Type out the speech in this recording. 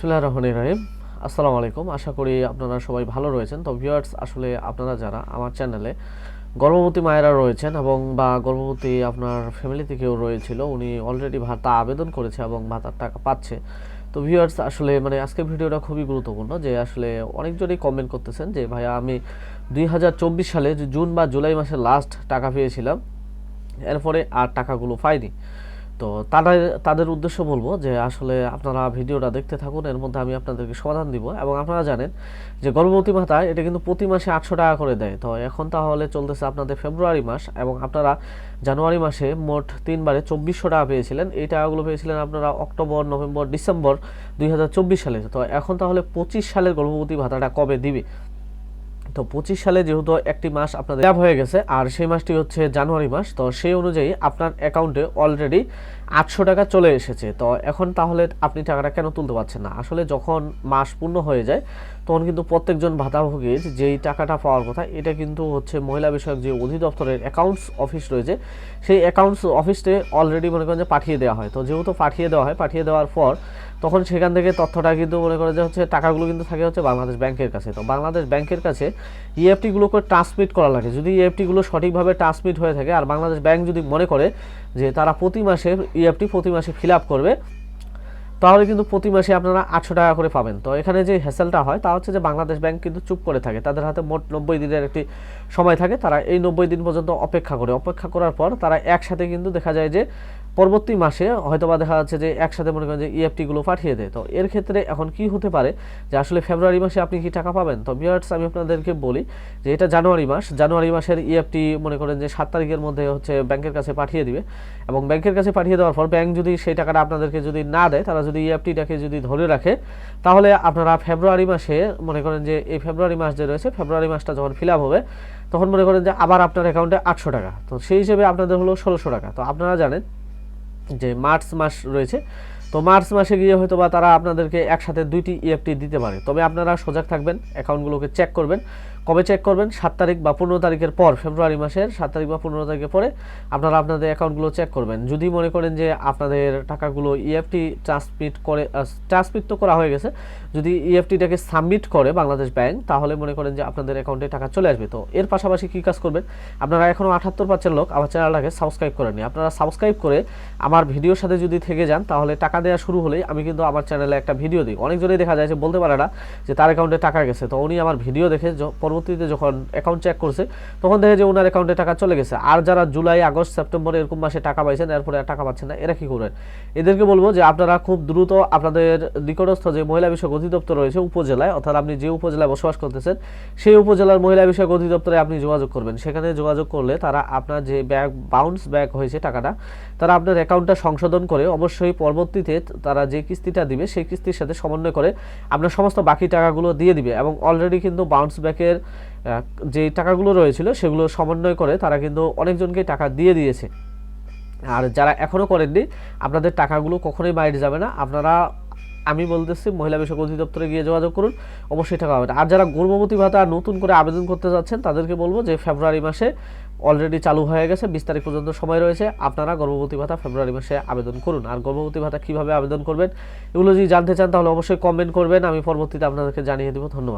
বিসমিল্লাহির রহমানির রহিম। আসসালামু আলাইকুম। আশা করি আপনারা সবাই ভালো রয়েছেন। তো ভিউয়ার্স, আসলে আপনারা যারা আমার চ্যানেলে গর্ভবতী মায়েরা রয়েছেন এবং বা গর্ভবতী আপনার ফ্যামিলিতে কেউ রয়েছিল, উনি অলরেডি ভাতা আবেদন করেছে এবং ভাতার টাকা পাচ্ছে। তো ভিউয়ার্স, আসলে মানে আজকের ভিডিওটা খুবই গুরুত্বপূর্ণ যে আসলে অনেকজনই কমেন্ট করতেছেন যে, ভাইয়া, আমি দুই হাজার চব্বিশ সালে জুন বা জুলাই মাসে লাস্ট টাকা পেয়েছিলাম। এরপরে আর টাকাগুলো পাইনি। তো তাদের তাদের উদ্দেশ্য বলব যে আসলে আপনারা ভিডিওটা দেখতে থাকুন, এর মধ্যে আমি আপনাদেরকে সমাধান দিব। এবং আপনারা জানেন যে গর্ভবতী ভাতা এটা কিন্তু প্রতি মাসে আটশো টাকা করে দেয়। তো এখন তাহলে চলতেছে আপনাদের ফেব্রুয়ারি মাস এবং আপনারা জানুয়ারি মাসে মোট তিনবারে চব্বিশশো টাকা পেয়েছিলেন। এই টাকাগুলো পেয়েছিলেন আপনারা অক্টোবর, নভেম্বর, ডিসেম্বর দুই হাজার চব্বিশ সালে। তো এখন তাহলে পঁচিশ সালের গর্ভবতী ভাতাটা কবে দিবে? তো পঁচিশ সালে যেহেতু একটি মাস আপনাদের ল্যাব হয়ে গেছে, আর সেই মাসটি হচ্ছে জানুয়ারি মাস, তো সেই অনুযায়ী আপনার অ্যাকাউন্টে অলরেডি আটশো টাকা চলে এসেছে। তো এখন তাহলে আপনি টাকাটা কেন তুলতে পারছেন না? আসলে যখন মাস পূর্ণ হয়ে যায়, তখন কিন্তু প্রত্যেকজন ভাতাভোগীর যেই টাকাটা পাওয়ার কথা, এটা কিন্তু হচ্ছে মহিলা বিষয়ক যে অধিদপ্তরের অ্যাকাউন্টস অফিস রয়েছে, সেই অ্যাকাউন্টস অফিসে অলরেডি মনে করেন যে পাঠিয়ে দেওয়া হয়। তো যেহেতু পাঠিয়ে দেওয়া হয়, পাঠিয়ে দেওয়ার পর তখন সেখান থেকে তথ্যটা কিন্তু মনে করে যে হচ্ছে টাকাগুলো কিন্তু থাকে হচ্ছে বাংলাদেশ ব্যাংকের কাছে। তো বাংলাদেশ ব্যাংকের কাছে ইএফটিগুলোকে ট্রান্সমিট করা লাগে। যদি ইএফটিগুলো সঠিকভাবে ট্রান্সমিট হয়ে থাকে, আর বাংলাদেশ ব্যাংক যদি মনে করে যে তারা প্রতি মাসে ইএফটি প্রতি মাসে ফিল আপ করবে, তাহলে কিন্তু প্রতি মাসে আপনারা আটশো টাকা করে পাবেন। তো এখানে যে হ্যাসেলটা হয়, তা হচ্ছে যে বাংলাদেশ ব্যাংক কিন্তু চুপ করে থাকে। তাদের হাতে মোট নব্বই দিনের একটি সময় থাকে। তারা এই নব্বই দিন পর্যন্ত অপেক্ষা করে। অপেক্ষা করার পর তারা একসাথে কিন্তু দেখা যায় যে পরবর্তী মাসে হয়তোবা দেখা যাচ্ছে যে একসাথে মনে করেন যে ইএফটিগুলো পাঠিয়ে দেয়। তো এর ক্ষেত্রে এখন কি হতে পারে যে আসলে ফেব্রুয়ারি মাসে আপনি কি টাকা পাবেন? তো বিয়ার্স আমি আপনাদেরকে বলি যে এটা জানুয়ারি মাস। জানুয়ারি মাসের ইএফটি মনে করেন যে সাত তারিখের মধ্যে হচ্ছে ব্যাংকের কাছে পাঠিয়ে দিবে। এবং ব্যাংকের কাছে পাঠিয়ে দেওয়ার পর ব্যাংক যদি সেই টাকাটা আপনাদেরকে যদি না দেয়, তারা যদি ইএফটিটাকে যদি ধরে রাখে, তাহলে আপনারা ফেব্রুয়ারি মাসে মনে করেন যে এই ফেব্রুয়ারি মাস যে রয়েছে, ফেব্রুয়ারি মাসটা যখন ফিল আপ হবে, তখন মনে করেন যে আবার আপনার অ্যাকাউন্টে আটশো টাকা। তো সেই হিসেবে আপনাদের হলো ষোলোশো টাকা। তো আপনারা জানেন যে মার্চ মাস রয়েছে, তো মার্চ মাসে গিয়ে হয়তো বা তারা আপনাদেরকে একসাথে দুইটি ইএফটি দিতে পারে। তবে আপনারা সজাগ থাকবেন, অ্যাকাউন্টগুলোকে চেক করবেন। কবে চেক করবেন? সাত তারিখ বা পনেরো তারিখের পর, ফেব্রুয়ারি মাসের সাত তারিখ বা পনেরো তারিখের পরে আপনারা আপনাদের অ্যাকাউন্টগুলো চেক করবেন। যদি মনে করেন যে আপনাদের টাকাগুলো ইএফটি ট্রান্সমিট করে ট্রান্সমিট তো করা হয়ে গেছে, যদি ইএফটিটাকে সাবমিট করে বাংলাদেশ ব্যাংক, তাহলে মনে করেন যে আপনাদের অ্যাকাউন্টে টাকা চলে আসবে। তো এর পাশাপাশি কী কাজ করবেন? আপনারা এখনও আঠাত্তর পার্সেন্ট লোক আমার চ্যানেলটাকে সাবস্ক্রাইব করেনি আপনারা সাবস্ক্রাইব করে আমার ভিডিওর সাথে যদি থেকে যান, তাহলে টাকা দেওয়া শুরু হলেই আমি কিন্তু আমার চ্যানেলে একটা ভিডিও দিই। অনেকজনেই দেখা যায় যে বলতে পারে না যে তার অ্যাকাউন্টে টাকা গেছে। তো উনি আমার ভিডিও দেখে পরবর্তীতে যখন অ্যাকাউন্ট চেক করছে, তখন দেখে যে ওনার অ্যাকাউন্টে টাকা চলে গেছে। আর যারা জুলাই, আগস্ট, সেপ্টেম্বর এরকম মাসে টাকা পাইছেন, এরপরে আর টাকা পাচ্ছেন না, এরা কি করবেন এদেরকে বলব যে আপনারা খুব দ্রুত আপনাদের নিকটস্থ যে মহিলা বিষয়ক অধিদপ্তর রয়েছে উপজেলায়, অর্থাৎ আপনি যে উপজেলায় বসবাস করতেছেন, সেই উপজেলার মহিলা বিষয়ক অধিদপ্তরে আপনি যোগাযোগ করবেন। সেখানে যোগাযোগ করলে তারা আপনার যে ব্যাগ বাউন্স ব্যাক হয়েছে টাকাটা, তারা আপনার অ্যাকাউন্টটা সংশোধন করে অবশ্যই পরবর্তীতে তারা যে কিস্তিটা দিবে, সেই কিস্তির সাথে সমন্বয় করে আপনার সমস্ত বাকি টাকাগুলো দিয়ে দিবে এবং অলরেডি কিন্তু বাউন্স ব্যাকের যে টাকাগুলো রয়েছিল সেগুলো সমন্বয় করে তারা কিন্তু অনেকজনকে টাকা দিয়ে দিয়েছে। আর যারা এখনও করেননি, আপনাদের টাকাগুলো কখনোই বাইরে যাবে না। আপনারা, আমি বলতেছি, মহিলা বিষয়ক অধিদপ্তরে গিয়ে যোগাযোগ করুন, অবশ্যই টাকা পাবেন। আর যারা গর্ভবতী ভাতা নতুন করে আবেদন করতে যাচ্ছেন, তাদেরকে বলব যে ফেব্রুয়ারি মাসে অলরেডি চালু হয়ে গেছে, বিশ তারিখ পর্যন্ত সময় রয়েছে, আপনারা গর্ভবতী ভাতা ফেব্রুয়ারি মাসে আবেদন করুন। আর গর্ভবতী ভাতা কীভাবে আবেদন করবেন, এগুলো যদি জানতে চান, তাহলে অবশ্যই কমেন্ট করবেন, আমি পরবর্তীতে আপনাদেরকে জানিয়ে দেবো। ধন্যবাদ।